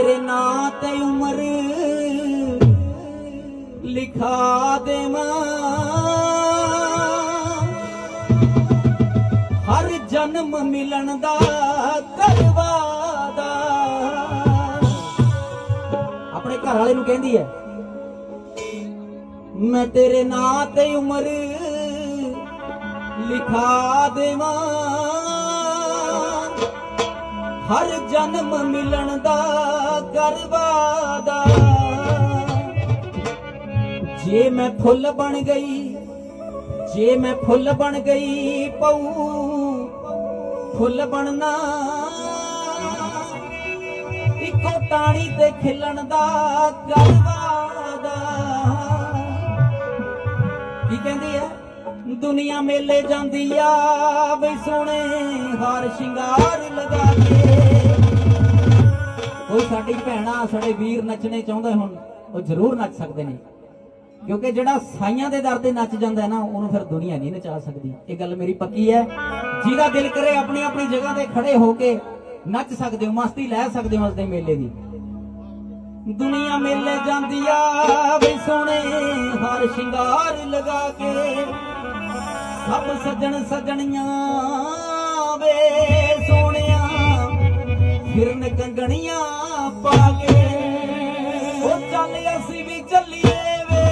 ਤੇਰੇ ਨਾਂ ਤੇ ਉਮਰ ਲਿਖਾ ਦੇਵਾਂ। ਹਰ ਜਨਮ ਮਿਲਣ ਦਾ ਕਰਵਾਦਾ ਆਪਣੇ ਘਰ ਵਾਲੇ ਨੂੰ ਕਹਿੰਦੀ ਹੈ ਮੈਂ ਤੇਰੇ ਨਾਂ ਤੇ ਉਮਰ ਲਿਖਾ ਦੇਵਾਂ। ਹਰ ਜਨਮ ਮਿਲਣ ਦਾ ਕਰਵਾਦਾ ਜੇ ਮੈਂ ਫੁੱਲ ਬਣ ਗਈ, ਜੇ ਮੈਂ ਫੁੱਲ ਬਣ ਗਈ ਪਊ, ਫੁੱਲ ਬਣਨਾ ਇੱਕੋ ਟਾਣੀ ਤੇ ਖਿਲਣ ਦਾ ਕਰਵਾਦਾ ਕੀ ਕਹਿੰਦੀ ਹੈ ਦੁਨੀਆ ਮੇਲੇ ਜਾਂਦੀ ਆ ਵੇ ਸੋਹਣੇ ਹਾਰ ਸ਼ਿੰਗਾਰ ਲਗਾ ਕੇ। ਸਾਡੀ ਭੈਣਾ, ਸਾਡੇ ਵੀਰ ਨੱਚਣੇ ਚਾਹੁੰਦੇ ਹੋਣ, ਉਹ ਜ਼ਰੂਰ ਨੱਚ ਸਕਦੇ ਨੇ। ਕਿਉਂਕਿ ਜਿਹੜਾ ਸਾਈਆਂ ਦੇ ਦਰ ਤੇ ਨੱਚ ਜਾਂਦਾ ਹੈ ਨਾ, ਉਹਨੂੰ ਫਿਰ ਦੁਨੀਆ ਨਹੀਂ ਨਚਾ ਸਕਦੀ। ਇਹ ਗੱਲ ਮੇਰੀ ਪੱਕੀ ਹੈ। ਜਿਹਦਾ ਦਿਲ ਕਰੇ ਆਪਣੀ ਆਪਣੀ ਜਗ੍ਹਾ ਤੇ ਖੜੇ ਹੋ ਕੇ ਨੱਚ ਸਕਦੇ ਹੋ, ਮਸਤੀ ਲੈ ਸਕਦੇ ਹੋ ਉਸ ਦੇ ਮੇਲੇ ਦੀ। ਦੁਨੀਆ ਮੇਲੇ ਜਾਂਦੀ ਆ ਵੇ ਸੋਹਣੇ ਹਰ ਸ਼ਿੰਗਾਰ ਲਗਾ ਕੇ ਸਭ ਸੱਜਣ ਸੱਜਣੀਆਂ ਵੇ। ਫਿਰਨ ਕੰਗਣੀਆਂ ਪਾ ਕੇ। ਉਹ ਚੱਲ ਅਸੀਂ ਵੀ ਚੱਲੀਏ ਵੇ।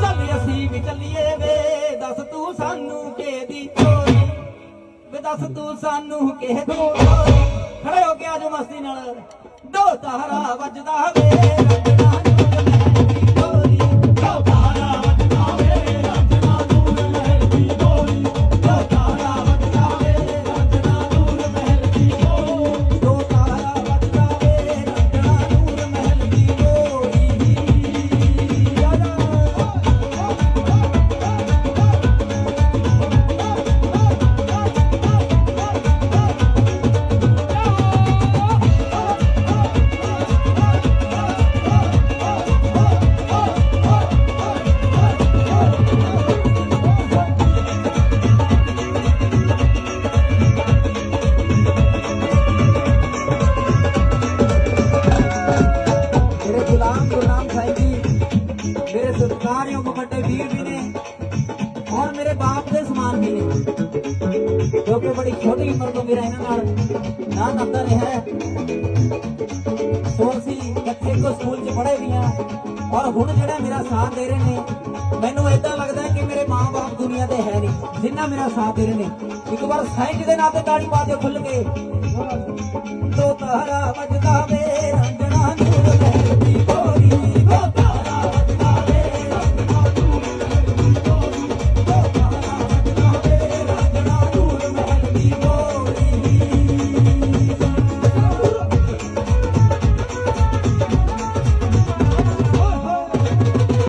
ਚੱਲ ਅਸੀਂ ਵੀ ਚੱਲੀਏ ਵੇ। ਦੱਸ ਤੂੰ ਸਾਨੂੰ ਕਿਹਦੀ ਚੋਰੀ? ਵੇ ਦੱਸ ਤੂੰ ਸਾਨੂੰ ਕਿਹਦੀ ਚੋਰੀ? ਖੜੇ ਹੋ ਕੇ ਆਜੋ ਮਸਤੀ ਨਾਲ। ਦੋ ਤਾਰਾ ਵੱਜਦਾ ਵੇ। ਵੱਡੇ ਵੀਰ ਵੀ ਨੇ ਔਰ ਮੇਰੇ ਬਾਪ ਦੇ ਸਮਾਨ ਵੀ ਨੇ। ਜੋ ਬੜੀ ਛੋਟੀ ਉਮਰ ਤੋਂ ਮੇਰਾ ਇਹਨਾਂ ਨਾਲ ਨਾਂ ਨਾਤਾ ਰਿਹਾ ਹੈ। ਇਕੱਠੇ ਕੋ ਸਕੂਲ 'ਚ ਪੜ੍ਹੇ ਵੀ ਹਾਂ ਔਰ ਹੁਣ ਜਿਹੜਾ ਮੇਰਾ ਸਾਥ ਦੇ ਰਹੇ ਨੇ, ਮੈਨੂੰ ਇਦਾਂ ਲੱਗਦਾ ਕਿ ਮੇਰੇ ਮਾਂ-ਬਾਪ ਦੁਨੀਆ ਤੇ ਹੈ ਨਹੀਂ, ਜਿੰਨਾ ਮੇਰਾ ਸਾਥ ਦੇ ਰਹੇ ਨੇ। ਇੱਕ ਵਾਰ ਸਾਈਂ ਦੇ ਨਾਂ ਤੇ ਤਾੜੀ ਪਾ ਦਿਓ ਖੁੱਲ ਕੇ। ਤੋ ਤਾਰਾ ਵੱਜਦਾ